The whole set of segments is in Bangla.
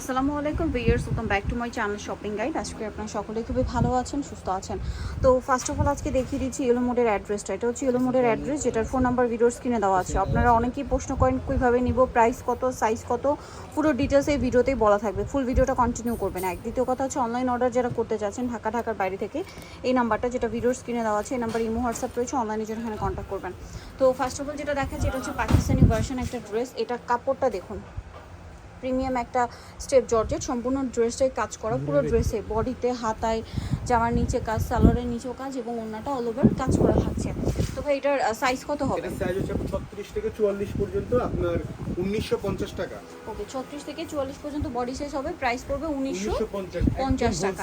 আসসালামু আলাইকুম viewers welcome back to my channel shopping guide. আজকে আপনারা সকলে খুবই ভালো আছেন সুস্থ আছেন। তো ফার্স্ট অফ অল আজকে দেখিয়ে দিচ্ছি ইয়েলো মোডের অ্যাড্রেসটা এটা হচ্ছে ইয়েলো মোডের অ্যাড্রেস যেটার ফোন নাম্বার ভিডিওর স্ক্রিনে দেওয়া আছে। আপনারা অনেকেই প্রশ্ন করেন কীভাবে নিব প্রাইস কত সাইজ কত? পুরো ডিটেলস এই ভিডিওতেই বলা থাকবে। ফুল ভিডিওটা কন্টিনিউ করবেন। এক দ্বিতীয় কথা হচ্ছে অনলাইন অর্ডার যারা করতে চাচ্ছেন ঢাকা ঢাকার বাইরে থেকে এই নাম্বারটা যেটা ভিডিওর স্ক্রিনে দেওয়া আছে এই নাম্বার ইমো হোয়াটসঅ্যাপ রয়েছে অনলাইনে জন্য এখানে কন্ট্যাক্ট করবেন। তো ফার্স্ট অফ অল যেটা দেখাচ্ছে এটা হচ্ছে পাকিস্তানি ভার্সন একটা ড্রেস এটা কাপড়টা দেখুন। প্রিমিয়াম একটা স্টেপ জর্জেট সম্পূর্ণ ড্রেসে কাজ করা পুরো ড্রেসে বডিতে হাতায় জামার নিচে কাজ সালোয়ারের নিচেও কাজ এবং অন্যটা অল ওভার কাজ করা থাকছে তো ভাই এটার সাইজ কত হবে? সাইজ হচ্ছে ছত্রিশ থেকে চুয়াল্লিশ পর্যন্ত আপনার উনিশশো পঞ্চাশ টাকা। ওকে ছত্রিশ থেকে চুয়াল্লিশ পর্যন্ত বডি সাইজ হবে প্রাইস পড়বে উনিশশো উনিশশো পঞ্চাশ পঞ্চাশ টাকা।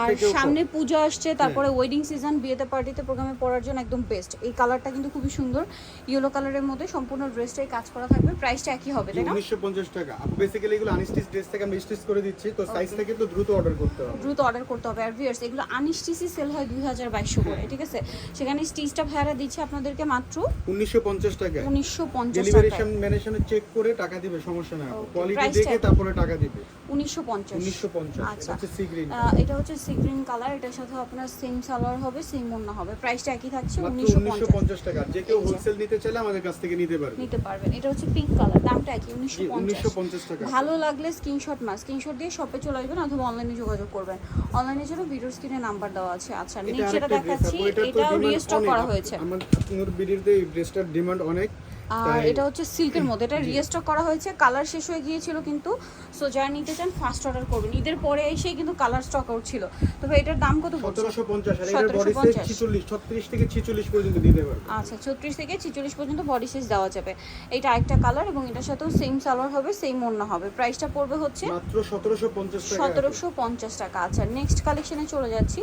আর সামনে পুজো আসছে তারপরে ওয়েডিং সিজন বিয়েতে পার্টিতে প্রোগ্রামে পড়ার জন্য একদম বেস্ট এই কালারটা কিন্তু খুবই সুন্দর। ইয়েলো কালারের মধ্যে সম্পূর্ণ ড্রেসটাই কাজ করা থাকবে প্রাইসটা একই হবে তাই না? উনিশশো পঞ্চাশ টাকা। বেসিক্যালি এগুলো আনস্টিচ ড্রেস থেকে স্টিচ করে দিচ্ছি তো সাইজ থেকে তো দ্রুত অর্ডার করতে হবে। দ্রুত অর্ডার করতে হবে আর ভিয়ার্স এগুলো আনস্টিচি সেল হয় দুই হাজার বাইশশো করে ঠিক আছে? সেখানে স্টিচটা ভাড়া দিচ্ছে আপনাদেরকে মাত্র উনিশশো পঞ্চাশ টাকা। উনিশশো পঞ্চাশ ডেলিভারেশন টাকায়। ম্যানেশনে চেক করে টাকা দিবে সমস্যা না কোয়ালিটি দেখে তারপরে টাকা দিবে। উনিশশো পঞ্চাশ। উনিশশো পঞ্চাশ আচ্ছা। সি গ্রিন এটা হচ্ছে সি গ্রিন কালার এটার সাথে আপনার সেম সালোয়ার হবে সেম ওন্না হবে। প্রাইসটা একই থাকছে মাত্র উনিশশো উনিশশো পঞ্চাশ পঞ্চাশ টাকা। যে কেউ হোলসেল নিতে চাইলে আমাদের কাছ থেকে নিতে পারবে। নিতে পারবেন। এটা হচ্ছে পিঙ্ক কালার দামটা একই উনিশশো জি উনিশশো পঞ্চাশ পঞ্চাশ টাকা। ভালো লাগলে স্ক্রিনশট মার। স্ক্রিনশট দিয়ে শপে চলে আসবেন অথবা অনলাইনে যোগাযোগ করবেন। অনলাইনে জন্য ভিডিও স্ক্রিনে নাম্বার দেওয়া আছে। আচ্ছা এটা নিচে যেটা দেখাচ্ছি এটাও রিস্টক করা হয়েছে। আমার আপনার বিডিতে এই ড্রেসটার ডিমান্ড অনেক। আর এটা হচ্ছে সিল্কের মধ্যে। এটা রিস্টক করা হয়েছে কালার শেষ হয়ে গিয়েছিল কিন্তু সো যারা নিতে চান ফার্স্ট অর্ডার করবেন। ঈদের পরে এসেই কিন্তু কালার স্টক আউট ছিল। তবে এটার দাম কত পড়ছে সতেরোশো পঞ্চাশ আর এটার বডি সাইজ 1750 ছিচল্লিশ ছত্রিশ থেকে ছিচল্লিশ পর্যন্ত দিতে পারবে আচ্ছা ছত্রিশ থেকে ছিচল্লিশ পর্যন্ত বডি সাইজ দেওয়া যাবে। এটা একটা কালার এবং এটার সাথেও সেম সালোয়ার হবে সেম ওড়না হবে। প্রাইসটা পড়বে হচ্ছে মাত্র সতেরোশো পঞ্চাশ টাকা সতেরোশো পঞ্চাশ টাকা। আচ্ছা নেক্সট কালেকশনে চলে যাচ্ছি।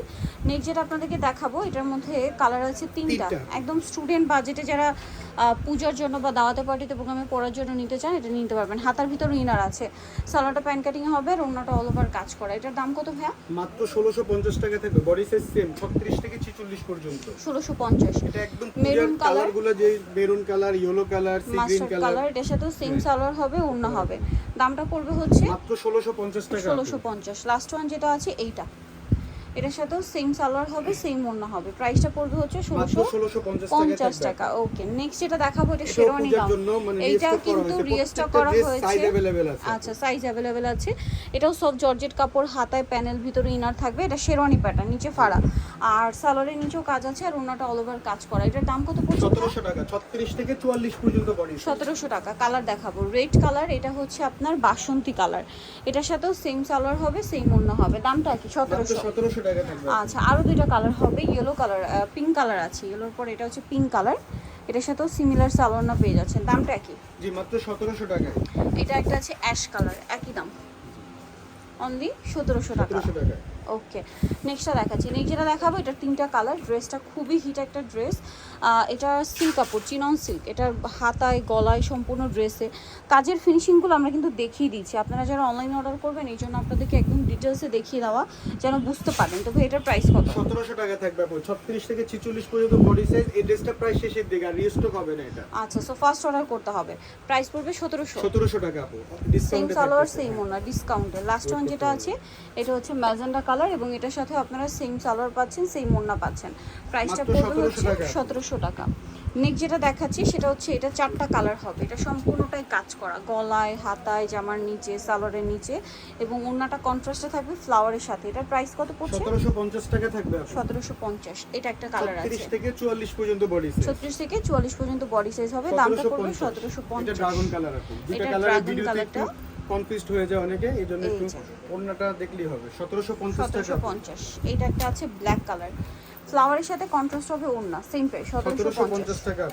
নেক্সট যেটা আপনাদেরকে দেখাবো এটার মধ্যে কালার আছে তিনটা। একদম স্টুডেন্ট বাজেটে যারা পূজার জন্য বা দাওয়াতে পার্টিতে প্রোগ্রামে পড়ার জন্য নিতে চান এটা নিতে পারবেন। হাতার ভিতর ইনার আছে। সালোয়ারটা প্যান্ট কাটিং হবে আর অন্যটা অল ওভার কাজ করা। এটার দাম কত ভাইয়া? মাত্র ষোলোশো পঞ্চাশ টাকা থাকবে। বডি সাইজ সেম ছত্রিশ থেকে ছিচল্লিশ পর্যন্ত। ষোলোশো পঞ্চাশ। এটা একদম colour। কালারগুলো যে maroon colour yellow colour sea green mustard colour এটার সাথেও সেম হ্যাঁ। সালোয়ার হবে অন্য হবে। দামটা পড়বে হচ্ছে মাত্র ষোলোশো পঞ্চাশ টাকা। ষোলোশো পঞ্চাশ। লাস্ট ওয়ান যেটা আছে এইটা। এটার সাথেও সেম সালোয়ার হবে সেম ওন্না হবে। প্রাইসটা পড়বে হচ্ছে ষোলোশো পঞ্চাশ টাকা ওকে নেক্সট যেটা দেখাবো এটা শেরওয়ানি গাউন এইটা কিন্তু রিস্টক করা হয়েছে। আচ্ছা সাইজ অ্যাভেলেবেল আছে। এটাও সব জর্জেট কাপড় হাতায় প্যানেল ভিতরে ইনার থাকবে। এটা শেরওয়ানি প্যাটার্ন নিচে ফাড়া। আর সালোয়ারের নিচেও কাজ আছে আর ওনাটা অল ওভার কাজ করা। এটার দাম কত পড়ছে সতেরোশো টাকা ছত্রিশ থেকে চুয়াল্লিশ পর্যন্ত বডি সতেরোশো টাকা কালার দেখাবো। রেড কালার এটা হচ্ছে আপনার বাসন্তী কালার এটার সাথেও সেম সালোয়ার হবে সেম অন্য হবে। দামটা কি? মাত্র সতেরোশো। সতেরোশো টাকা থাকবে। আচ্ছা আরও দুইটা কালার হবে। ইয়েলো কালার পিঙ্ক কালার আছে। ইয়েলোর পর এটা হচ্ছে পিঙ্ক কালার এটার সাথেও সিমিলার সালোয়ার না পেয়ে যাচ্ছেন। দামটা একই জি মাত্র সতেরোশো টাকা এটা একটা আছে অ্যাশ কালার একই দাম। অনলি সতেরোশো টাকা। সতেরোশো টাকা ওকে নেক্সটটা দেখাচ্ছি। নেক্সট যেটা দেখাবো এটার তিনটা কালার ড্রেসটা খুবই হিট একটা ড্রেস এটা সিল্ক কাপড় চিনন সিল্ক এটার হাতায় গলায় সম্পূর্ণ ড্রেসে কাজের ফিনিশিংগুলো আমরা কিন্তু দেখিয়ে দিচ্ছি। আপনারা যারা অনলাইনে অর্ডার করবেন এই জন্য আপনাদেরকে একদম ডিটেলসে দেখিয়ে দেওয়া যেন বুঝতে পারেন। তবে এটার প্রাইস কত? সতেরোশো টাকা থাকবে আপু। ছত্রিশ থেকে ছিচল্লিশ পর্যন্ত বডি সাইজ এই ড্রেসটা প্রায় শেষের দিকে। আর রিস্টক হবে না এটা। আচ্ছা সো ফার্স্ট অর্ডার করতে হবে। প্রাইস পড়বে সতেরোশো। সতেরোশো টাকা আপু। সেম ডিসকাউন্টে সালোয়ার সেম ওনা ডিসকাউন্টে লাস্ট ওয়ান যেটা আছে এটা হচ্ছে ম্যাজেন্ডা কালার এবং এটার সাথে আপনারা সেম সালোয়ার পাচ্ছেন সেম ওনা পাচ্ছেন। প্রাইসটা পড়বে হচ্ছে সতেরোশো টাকা। নেক্সট যেটা দেখাচ্ছি সেটা হচ্ছে এটা চারটা কালার হবে। এটা সম্পূর্ণটাই কাজ করা। গলায় হাতায় জামার নিচে সালোয়ারের নিচে এবং ওনাটা কন্ট্রাস্টে থাকবে ফ্লাওয়ারের সাথে। এটার প্রাইস কত পড়ছে? সতেরোশো পঞ্চাশ টাকা থাকবে আপু সতেরোশো পঞ্চাশ। এটা একটা কালার আছে। থেকে চুয়াল্লিশ পর্যন্ত বডি সাইজ ছত্রিশ থেকে চুয়াল্লিশ পর্যন্ত বডি সাইজ হবে। দামটা পড়বে সতেরোশো এটা পঞ্চাশ ড্রাগন কালার এটা কালারের ভিডিওতে colourটা। কনফিউজড হয়ে যায় অনেকে এই জন্য একটু ওড়নাটা দেখলেই হবে। সতেরোশো পঞ্চাশ সতেরোশো টাকা পঞ্চাশ। এইটা একটা আছে ব্ল্যাক কালার ফ্লাওয়ারের সাথে কন্ট্রাস্ট হবে ওড়না সেম প্রাইস সতেরোশো পঞ্চাশ। টাকা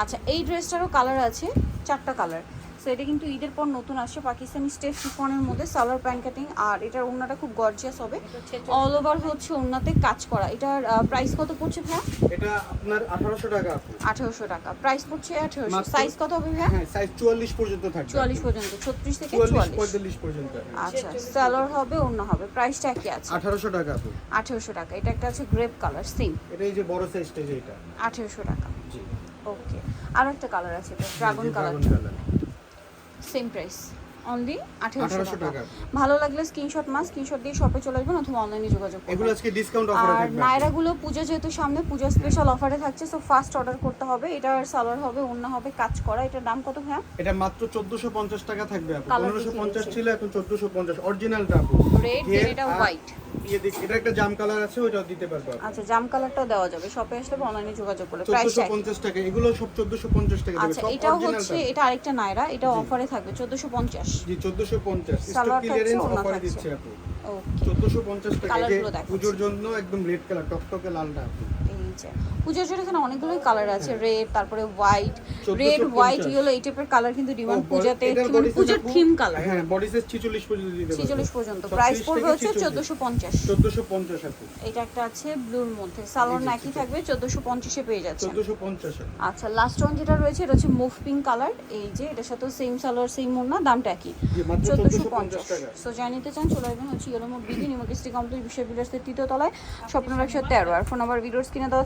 আচ্ছা এই ড্রেসটারও কালার আছে চারটা কালার সো এটা কিন্তু ঈদের পর নতুন আসছে। পাকিস্তানি স্টেপ শিফনের মধ্যে সালোয়ার প্যান্ট কাটিং। আর এটার ওড়নাটা খুব গর্জিয়াস হবে। অল ওভার হচ্ছে ওড়নাতে কাজ করা। এটার প্রাইস কত পড়ছে ভাইয়া? এটা আপনার আঠারোশো টাকা। আপু আঠারোশো টাকা। প্রাইস পড়ছে আঠারোশো। মাত্র- সাইজ কত হবে ভাইয়া? হ্যাঁ সাইজ চুয়াল্লিশ পর্যন্ত থাকবে। চুয়াল্লিশ পর্যন্ত। ছত্রিশ থেকে চুয়াল্লিশ চুয়াল্লিশ। পঁয়তাল্লিশ পর্যন্ত। আচ্ছা সালোয়ার হবে অন্য হবে। প্রাইসটা একই আছে। আঠারোশো টাকা। আপু আঠেরোশো টাকা। এটা একটা আছে গ্রেপ কালার সেম এটা এই যে বড় সাইজটা যেটা আঠেরোশো টাকা। জি। ওকে আর একটা কালার আছে এটা dragon colour same price only আঠেরোশো টাকা। ভালো লাগলে স্ক্রিনশট মাস স্ক্রিনশট দিয়ে শপে চলে আসবেন অথবা অনলাইনে যোগাযোগ এগুলো আজকে ডিসকাউন্ট অফারে আর নায়রাগুলো পূজা যেহেতু সামনে পূজা স্পেশাল অফারে থাকছে সো ফার্স্ট অর্ডার করতে হবে। এটার সালোয়ার হবে অন্য হবে কাজ করা। এটার দাম কত ভাইয়া? এটা মাত্র 1450 টাকা থাকবে আপু। Colour 1550 ছিল এখন 1450 অরিজিনালটা আপু। রেড এটা হোয়াইট ইয়ে এটা একটা জাম কালার আছে দিতে পারব আচ্ছা জাম কালারটাও দেওয়া যাবে। শপে আসলে অনলাইনে যোগাযোগ করলে। প্রাইস 1450 টাকা। এগুলো সব 1450 টাকা আচ্ছা অরিজিনাল হচ্ছে এটা আরেকটা নায়রা। এটা অফারে থাকবে চোদ্দোশো পঞ্চাশ। জি 1450 স্টক ক্লিয়ারেন্স অফারে দিচ্ছে আপু ওকে 1450 টাকা। পুজোর জন্য একদম রেড কালার টকটকে লাল আপু যে পুজোর জন্য এখানে অনেকগুলোই কালার আছে রেড তারপরে হোয়াইট রেড হোয়াইট ইয়েলো এই টাইপের কালার কিন্তু ডিমান্ড পূজাতে পূজার থিম কালার হ্যাঁ বডি সাইজ 46 পর্যন্ত দিতে পারব। ছিচল্লিশ পর্যন্ত। প্রাইস পড়বে হচ্ছে 46 চোদ্দোশো পঞ্চাশ। 1450 আপু এটা একটা আছে ব্লুর মধ্যে। সালোয়ার নাকি থাকবে চোদ্দোশো পঞ্চাশে পেয়ে যাচ্ছে। 1450 আপু আচ্ছা লাস্ট ওয়ান যেটা রয়েছে এটা হচ্ছে মুভ পিঙ্ক কালার এই যে এটার সাথে সেম সালোয়ার সেম ওড়না দামটা একই। জি মাত্র চোদ্দোশো 1450 পঞ্চাশ টাকা। সো যাই নিতে চান চলে আসবেন হচ্ছে ইয়েলো ইয়েলোমোড বিগি নিমকিস্টি কমপ্লিট বিশ্ব বিলাসের তৃতীয় তলায়। স্বপ্ন একশো তেরো। আর ফোন নাম্বার ভিডিওস কিনে দেওয়া